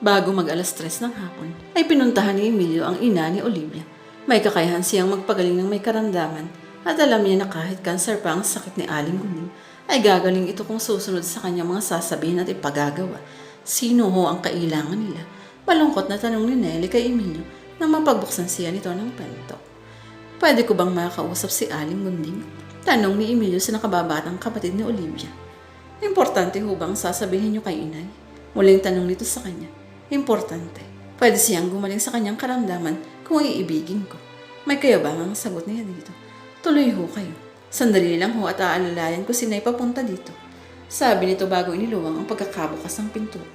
Bago mag alas tres ng hapon, ay pinuntahan ni Emilio ang ina ni Olivia. May kakayahan siyang magpagaling ng may karamdaman at alam niya na kahit cancer pa ang sakit ni Aling Guning, ay gagaling ito kung susunod sa kanyang mga sasabihin at ipagagawa. Sino ho ang kailangan nila? Malungkot na tanong ni Nelly kay Emilio nang mapagbuksan siya nito ng pento. Pwede ko bang makausap si Aling Gunding? Tanong ni Emilio sa nakababatang kapatid ni Olivia. Importante ho bang sasabihin niyo kay inay? Muling tanong nito sa kanya. Importante. Pwede siyang gumaling sa kanyang karamdaman kung iibigin ko. May kayabang ang sagot niya dito. Tuloy ho kayo. Sandali lang ho at aalalayan ko sinay papunta dito. Sabi nito bago iniluwang ang pagkakabukas ng pintuan.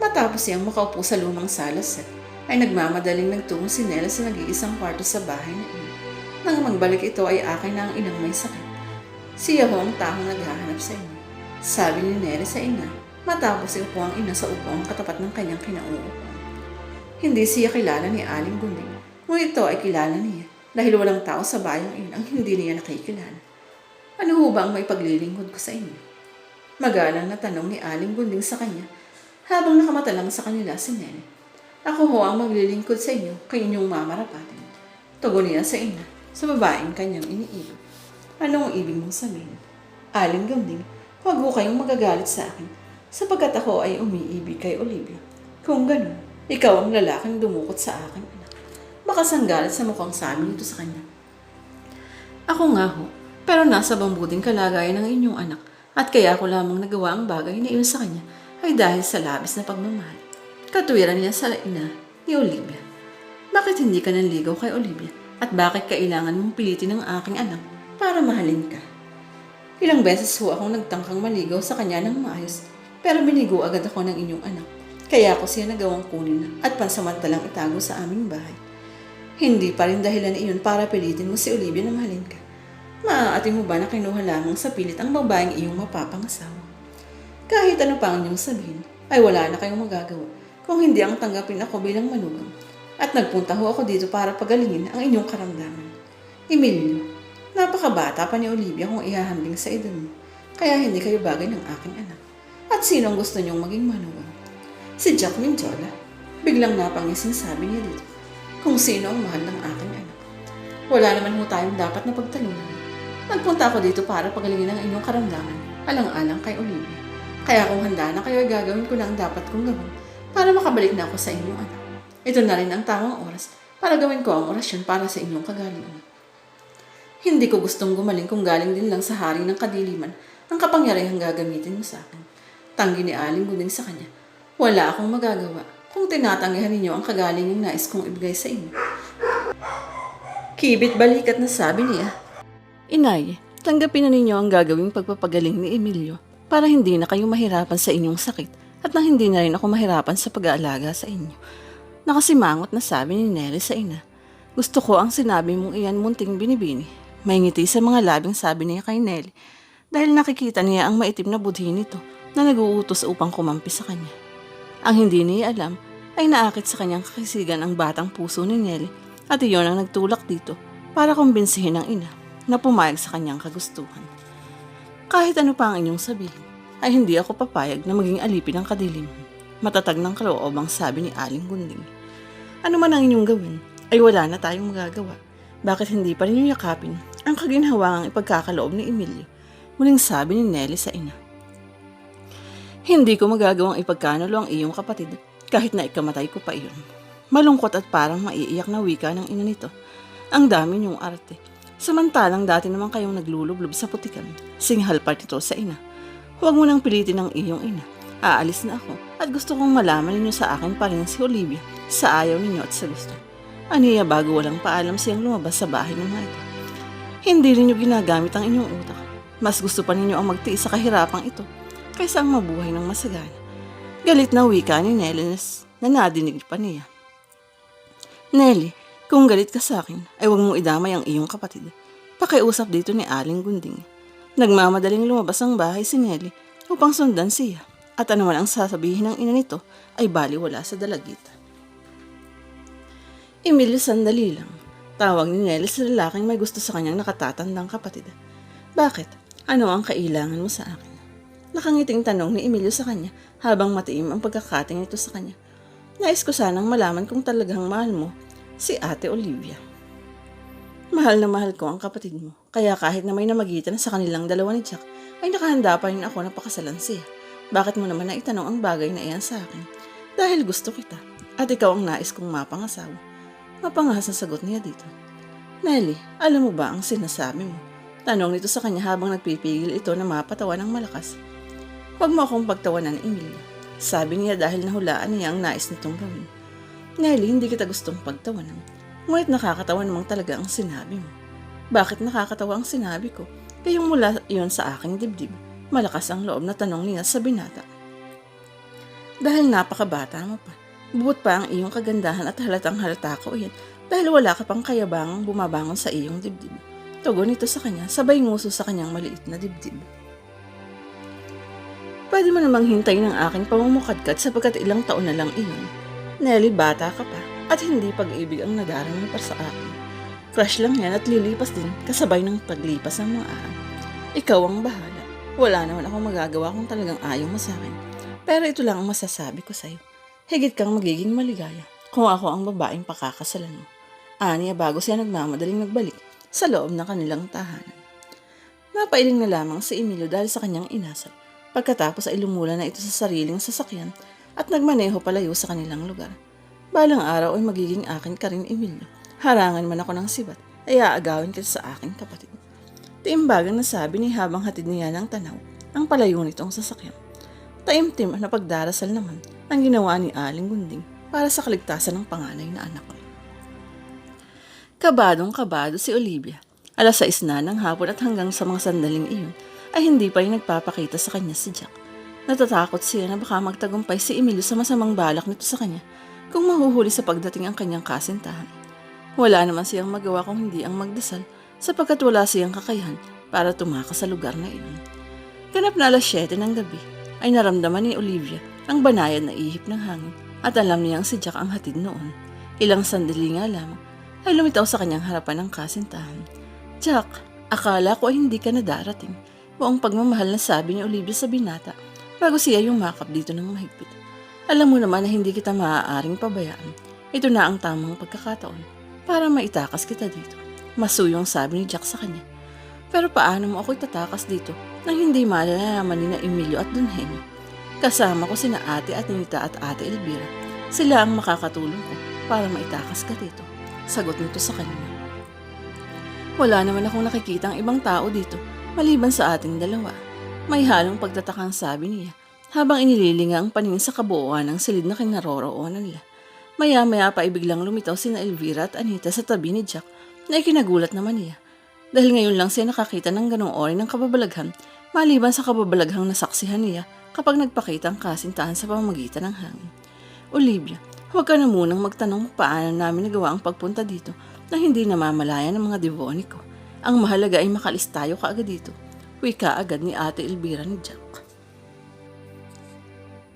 Matapos siyang makaupo sa lumang salas, ay nagmamadaling nagtungo si Nela sa nag-iisang kwarto sa bahay na ina. Nang magbalik ito ay akin na ang inang may sakit. Siya ho ang taong naghahanap sa inyo. Sabi ni Nela sa ina, matapos iupo ang ina sa upong katapat ng kanyang kinauupuan. Hindi siya kilala ni Aling Gunding, ngunit ito ay kilala niya dahil walang tao sa bayang iyon ang hindi niya nakikilala. Ano ho ba ang may paglilingkod ko sa inyo? Magalang na tanong ni Aling Gunding sa kanya habang nakamata lang sa kanila si Nene. Ako ho ang maglilingkod sa inyo kay inyong mamarapatin. Tugon niya sa ina sa babaeng kanyang iniibig. Anong ibig mong sabihin? Aling Gunding, huwag ho kayong magagalit sa akin sapagkat ako ay umiibig kay Olivia. Kung ganun, ikaw ang lalaking dumukot sa akin, anak. Makasanggalit sa mukhang sabi nito sa kanya. Ako nga ho, pero nasa bambuding kalagayan ng inyong anak at kaya ko lamang nagawa ang bagay na iyon sa kanya ay dahil sa labis na pagmamahal. Katwiran niya sa ina ni Olivia. Bakit hindi ka nanligaw kay Olivia? At bakit kailangan mong pilitin ang aking anak para mahalin ka? Ilang beses ho akong nagtangkang maligaw sa kanya ng maayos pero binigo agad ako ng inyong anak. Kaya ako siya nagawang kunin at pansamantalang itago sa aming bahay. Hindi pa rin dahilan iyon para pilitin mo si Olivia na mahalin ka. Maaati mo ba na kinuha lamang sa pilit ang babaeng iyong mapapangasawa? Kahit ano pa ang inyong sabihin, ay wala na kayong magagawa kung hindi ang tanggapin ako bilang manugang. At nagpunta ho ako dito para pagalingin ang inyong karamdaman. Emilio, napakabata pa ni Olivia kung ihahambing sa edad mo. Kaya hindi kayo bagay ng aking anak. At sino ang gusto niyong maging manugang? Si Jack Minjola. Biglang napangising sabi niya dito. Kung sino ang mahal ng aking anak. Wala naman ho tayong dapat na pagtalunan. Nagpunta ako dito para pagalingin ang inyong karamdaman, alang-alang kay Olivia. Kaya kung handa na kayo, ay gagawin ko na dapat kong gawin para makabalik na ako sa inyong anak. Ito na rin ang tamang oras para gawin ko ang orasyon para sa inyong kagalingan. Hindi ko gustong gumaling kung galing din lang sa hari ng kadiliman ang kapangyarihang gagamitin mo sa akin. Tanggi ni Aling Gunding sa kanya. Wala akong magagawa kung tinatanggihan ninyo ang kagaling yung nais kong ibigay sa inyo. Kibit balikat na sabi niya. Inay, tanggapin na ninyo ang gagawing pagpapagaling ni Emilio para hindi na kayo mahirapan sa inyong sakit at nang hindi na rin ako mahirapan sa pag-aalaga sa inyo. Nakasimangot na sabi ni Nelly sa ina. Gusto ko ang sinabi mong iyan munting binibini. May ngiti sa mga labing sabi niya kay Nelly dahil nakikita niya ang maitim na budhi nito na nag-uutos upang kumampi sa kanya. Ang hindi niya alam ay naakit sa kanyang kakisigan ang batang puso ni Nelly at iyon ang nagtulak dito para kumbinsihin ang ina na pumayag sa kanyang kagustuhan. Kahit ano pa ang inyong sabihin, ay hindi ako papayag na maging alipin ng kadiliman. Matatag ng kaloob ang sabi ni Aling Gunding. Ano man ang inyong gawin, ay wala na tayong magagawa. Bakit hindi pa rin yakapin ang kaginhawangang ipagkakaloob ni Emilio? Muling sabi ni Nelly sa ina. Hindi ko magagawang ipagkanulo ang iyong kapatid kahit na ikamatay ko pa iyon. Malungkot at parang maiiyak na wika ng ina nito. Ang dami niyong arte. Samantalang dati naman kayong naglulublob sa putikan. Singhal part ito sa ina. Huwag mo nang pilitin ang iyong ina. Aalis na ako at gusto kong malaman ninyo sa akin pa rin si Olivia sa ayaw ninyo at sa gusto. Aniya bago walang paalam siyang lumabas sa bahay ng ito. Hindi rin nyo ginagamit ang inyong utak. Mas gusto pa ninyo ang magtiis sa kahirapang ito kaysa ang mabuhay ng masagana. Galit na wika ni Nelly na nadinig pa niya. Nelly, kung galit ka sa akin, ay huwag mong idamay ang iyong kapatid. Pakiusap dito ni Aling Gunding. Nagmamadaling lumabas ang bahay si Nelly upang sundan siya. At ano man ang sasabihin ng ina nito ay baliwala sa dalagita. Emilio sandali lang. Tawag ni Nelly sa lalaking may gusto sa kanyang nakatatandang kapatid. Bakit? Ano ang kailangan mo sa akin? Nakangiting tanong ni Emilio sa kanya habang matiim ang pagkakating nito sa kanya. Nais ko sanang malaman kung talagang mahal mo si Ate Olivia. Mahal na mahal ko ang kapatid mo. Kaya kahit na may namagitan sa kanilang dalawa ni Jack, ay nakahanda pa rin ako na pakasalan siya. Bakit mo naman na itanong ang bagay na iyan sa akin? Dahil gusto kita. At ikaw ang nais kong mapangasawa. Mapangahas ang sagot niya dito. Nelly, alam mo ba ang sinasabi mo? Tanong nito sa kanya habang nagpipigil ito na mapatawa ng malakas. Huwag mo akong pagtawanan ni Emilia. Sabi niya dahil nahulaan niya ang nais nitong gawin. Nelly, hindi kita gustong pagtawanan. Ngunit nakakatawa namang talaga ang sinabi mo. Bakit nakakatawa ang sinabi ko? Kayong mula iyon sa aking dibdib. Malakas ang loob na tanong niya sa binata. Dahil napakabata mo pa. Bubot pa ang iyong kagandahan at halatang halata ko iyan dahil wala ka pang kayabangang bumabangon sa iyong dibdib. Tugon ito sa kanya, sabay nguso sa kanyang maliit na dibdib. Pwede mo namang hintayin ang aking pamumukadkad sapagkat ilang taon na lang iyon. Nelly, bata ka pa at hindi pag-ibig ang nadarama para sa akin. Crush lang yan at lilipas din kasabay ng paglipas ng mga araw. Ikaw ang bahala. Wala naman akong magagawa kung talagang ayaw mo sa akin. Pero ito lang ang masasabi ko sa'yo. Higit kang magiging maligaya kung ako ang babaeng pakakasalan mo. Aniya bago siya nagmamadaling nagbalik sa loob ng kanilang tahanan. Napailing na lamang si Emilio dahil sa kanyang inasal. Pagkatapos ay lumula na ito sa sariling sasakyan at nagmaneho palayo sa kanilang lugar. Balang araw ay magiging akin ka rin, Emilio. Harangan man ako ng sibat, ay aagawin kita sa aking kapatid. Tiimbagan na sabi ni habang hatid niya ng tanaw ang palayo nitong sasakyan. Taimtim na pagdarasal naman ang ginawa ni Aling Gunding para sa kaligtasan ng panganay na anak ko. Kabadong kabado si Olivia. Alas 6 na ng hapon at hanggang sa mga sandaling iyon ay hindi pa rin nagpapakita sa kanya si Jack. Natatakot siya na baka magtagumpay si Emilio sa masamang balak nito sa kanya kung mahuhuli sa pagdating ang kanyang kasintahan. Wala naman siyang magawa kung hindi ang magdasal sapagkat wala siyang kakayahan para tumakas sa lugar na iyon. Ganap na alas 7 ng gabi ay naramdaman ni Olivia ang banayad na ihip ng hangin at alam niyang si Jack ang hatid noon. Ilang sandali nga lamang ay lumitaw sa kanyang harapan ng kasintahan. Jack, akala ko ay hindi ka na darating. Buong pagmamahal na sabi ni Olivia sa binata bago siya yung makap dito ng mahigpit. Alam mo naman na hindi kita maaaring pabayaan. Ito na ang tamang pagkakataon para maitakas kita dito. Masuyong sabi ni Jack sa kanya. Pero paano mo ako itatakas dito nang hindi malalaman ni na Emilio at Don Henry? Kasama ko sina ate at Nita at ate Elvira. Sila ang makakatulong ko para maitakas ka dito. Sagot nito sa kanya. Wala naman akong nakikita ang ibang tao dito maliban sa ating dalawa. May halong pagtatakang sabi niya habang inililinga ang paningin sa kabuuan ng silid na kinaroroonan nila. Maya-maya pa ay biglang lumitaw sina Elvira at Anita sa tabi ni Jack na ikinagulat naman niya. Dahil ngayon lang siya nakakita ng ganong ori ng kababalaghan maliban sa kababalaghang nasaksihan niya kapag nagpakita ang kasintahan sa pamamagitan ng hangin. Olivia, huwag ka na munang magtanong paano namin nagawa ang pagpunta dito na hindi namamalayan ng mga devoni ko. Ang mahalaga ay makalis tayo kaagad dito. Wika agad ni ate Elvira ni Jack.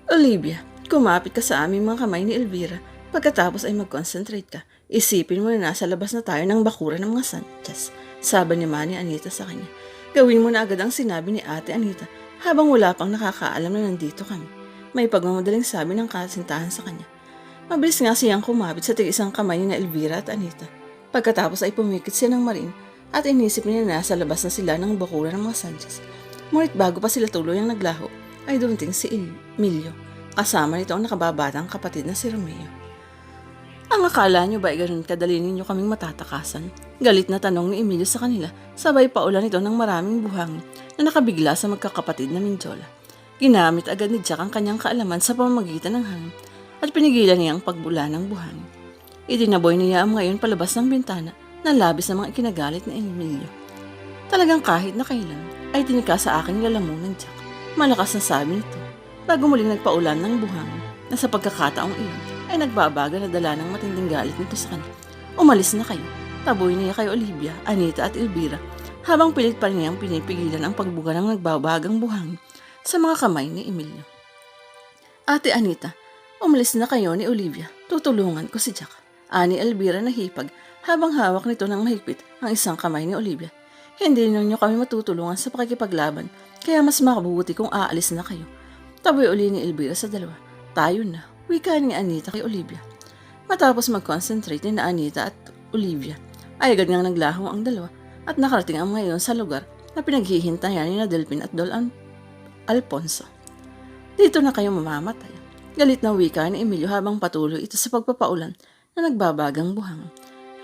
Olivia, kumapit ka sa aming mga kamay ni Elvira. Pagkatapos ay mag-concentrate ka. Isipin mo na nasa labas na tayo ng bakura ng mga Sanchez. Sabi ni Manny Anita sa kanya. Gawin mo na agad ang sinabi ni ate Anita habang wala pang nakakaalam na nandito kami. May pagmamadaling sabi ng kasintahan sa kanya. Mabilis nga siyang kumapit sa tig-isang kamay ni na Elvira at Anita. Pagkatapos ay pumikit siya ng marin at inisip niya na nasa labas na sila ng bakura ng mga Sanchez. Ngunit bago pa sila tuloy ang naglaho, ay dumating si Emilio. Kasama nito ang nakababatang kapatid na si Romeo. Ang akala niyo ba ay ganun kadali ninyo kaming matatakasan? Galit na tanong ni Emilio sa kanila, sabay pa ulan ito ng maraming buhangin na nakabigla sa magkakapatid na Mindiola. Ginamit agad ni Jack ang kanyang kaalaman sa pamamagitan ng hangin at pinigilan niya ang pagbula ng buhangin. Itinaboy niya ang ngayon palabas ng bintana na labis na mga ikinagalit ni Emilio. Talagang kahit na kailan ay tinika sa aking lalamunan, Jack. Malakas na sabi nito bago muling nagpaulan ng buhangin na sa pagkakataong iyon ay nagbabaga na dala ng matinding galit nito sa kanya. Umalis na kayo. Taboy niya kay Olivia, Anita at Elvira habang pilit pa niyang pinipigilan ang pagbuga ng nagbabagang buhangin sa mga kamay ni Emilio. Ate Anita, umalis na kayo ni Olivia. Tutulungan ko si Jack. Ani Elvira na hipag habang hawak nito ng mahigpit ang isang kamay ni Olivia. Hindi ninyo kami matutulungan sa pakikipaglaban, kaya mas makabuti kung aalis na kayo. Taboy uli ni Elvira sa dalawa. Tayo na, wika ni Anita kay Olivia. Matapos mag-concentrate ni na Anita at Olivia, ay agad ngang naglaho ang dalawa at nakarating ang ngayon sa lugar na pinaghihintayan ni na Delphin at Dol Alfonso. Dito na kayo mamamatay. Galit na wika ni Emilio habang patuloy ito sa pagpapaulan na nagbabagang buhang.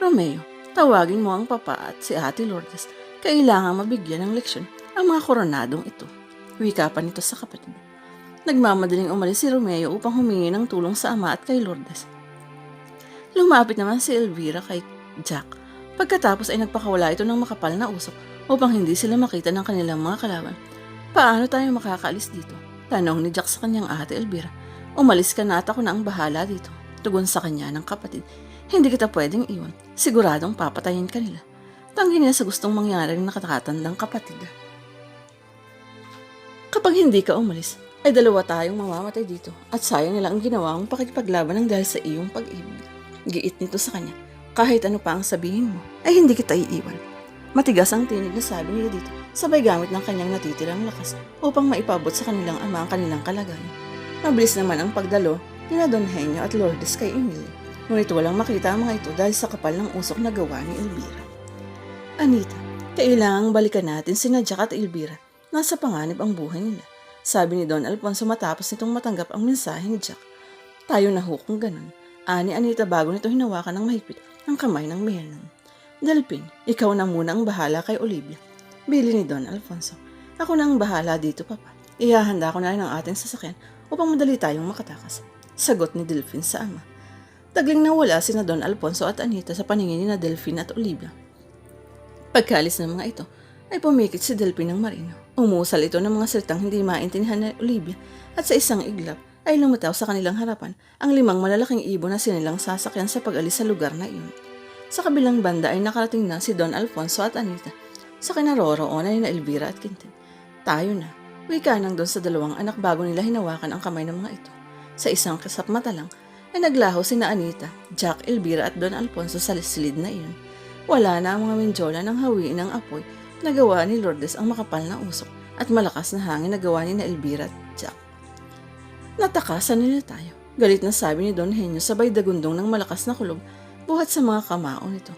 Romeo, tawagin mo ang papa at si Ate Lourdes. Kailangan mabigyan ng leksyon ang mga koronadong ito. Wika pa nito sa kapatid. Nagmamadaling umalis si Romeo upang humingi ng tulong sa ama at kay Lourdes. Lumapit naman si Elvira kay Jack. Pagkatapos ay nagpakawala ito ng makapal na usok upang hindi sila makita ng kanilang mga kalaban. Paano tayo makakaalis dito? Tanong ni Jack sa kanyang ate Elvira. Umalis ka na at ako na ang bahala dito. Tugon sa kanya ng kapatid. Hindi kita pwedeng iwan. Siguradong papatayin ka nila. Tanggi niya sa gustong mangyari ng nakakatandang kapatid. Kapag hindi ka umalis, ay dalawa tayong mamamatay dito at sayang nila ang ginawa mong pakikipaglaban ng dahil sa iyong pag-ibig. Giit nito sa kanya. Kahit ano pa ang sabihin mo, ay hindi kita iiwan. Matigas ang tinig na sabi nila dito, sabay gamit ng kanyang natitirang lakas upang maipabot sa kanilang ama ang kanilang kalagayan. Mabilis naman ang pagdalo ni na Don Henyo at Lourdes kay Emilio. Ngunit walang makita ang mga ito dahil sa kapal ng usok na gawa ni Elvira. Anita, kailangang balikan natin si Jack at Elvira. Nasa panganib ang buhay nila. Sabi ni Don Alfonso matapos nitong matanggap ang mensahe ni Jack. Tayo na ho kung ganun. Ani Anita bago nito hinawakan ng mahigpit ang kamay ng Mayanan. Delpin, ikaw na muna ang bahala kay Olivia. Bili ni Don Alfonso. Ako na ang bahala dito, Papa. Ihahanda ko na rin ang ating sasakyan upang madali tayong makatakas. Sagot ni Delphin sa ama. Tagling nawala si na Don Alfonso at Anita sa paningin ni na Delphin at Olivia. Pagkalis ng mga ito, ay pumikit si Delphin ng marino. Umusal ito ng mga salitang hindi maintindihan ni Olivia at sa isang iglap ay lumitaw sa kanilang harapan ang limang malalaking ibon na sinilang sasakyan sa pag-alis sa lugar na iyon. Sa kabilang banda ay nakarating na si Don Alfonso at Anita sa kinaroroonan ni na Elvira at Quintin. Tayo na. Wika nang doon sa dalawang anak bago nila hinawakan ang kamay ng mga ito. Sa isang kasap mata lang ay naglaho si na Anita, Jack, Elvira at Don Alfonso sa silid na iyon. Wala na ang mga menjola ng hawiin ng apoy na gawa ni Lourdes ang makapal na usok at malakas na hangin na gawa ni na Elvira at Jack. Natakasan nila tayo. Galit na sabi ni Don Henyo sabay dagundong ng malakas na kulog buhat sa mga kamao nito.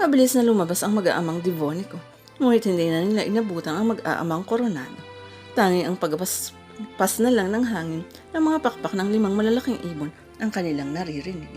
Mabilis na lumabas ang mag-aamang Devonico, ngunit hindi na nila inabutan ang mag-aamang Coronado. Tanging ang pagpas pas na lang ng hangin ng mga pakpak ng limang malalaking ibon ang kanilang naririnig.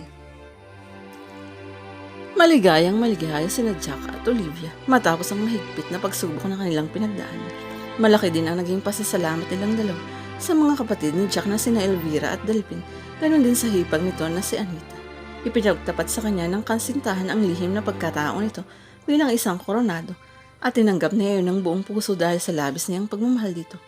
Maligayang maligaya sina Jack at Olivia matapos ang mahigpit na pagsubok ng kanilang pinagdaanan. Malaki din ang naging pasasalamat nilang dalawa sa mga kapatid ni Jack na sina Elvira at Delphin, ganon din sa hipag nito na si Anita. Ipinagtapat sa kanya ng kansintahan ang lihim na pagkatao nito bilang isang koronado at tinanggap niya yun ng buong puso dahil sa labis niyang pagmamahal dito.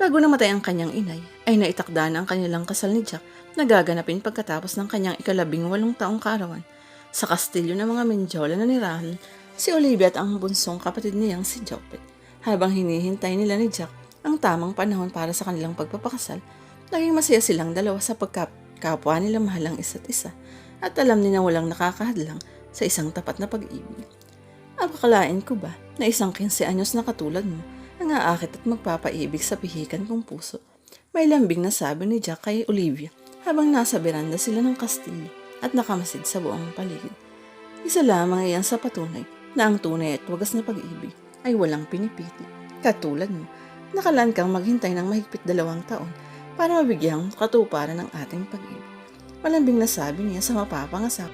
Bago namatay ang kanyang inay, ay naitakda na ang kanilang kasal ni Jack na gaganapin pagkatapos ng kanyang ikalabing walong taong kaarawan. Sa kastilyo ng mga Menjola na nirahan, si Olivia at ang bunsong kapatid niyang si Jopet. Habang hinihintay nila ni Jack ang tamang panahon para sa kanilang pagpapakasal, naging masaya silang dalawa sa pagkapwa nila mahal ang isa't isa at alam nila walang nakakahadlang sa isang tapat na pag-ibig. Apakalain ko ba na isang 15 anyos na katulad mo ang at magpapaibig sa pihikan kong puso? May lambing na sabi ni Jack kay Olivia habang nasa beranda sila ng kastilyo at nakamasid sa buong paligid. Isa lamang iyan sa patunay na ang tunay at wagas na pag-ibig ay walang pinipili. Katulad mo, nakalaan kang maghintay ng mahigpit dalawang taon para mabigyang katuparan ng ating pag-ibig. Malambing na sabi niya sa mapapangasap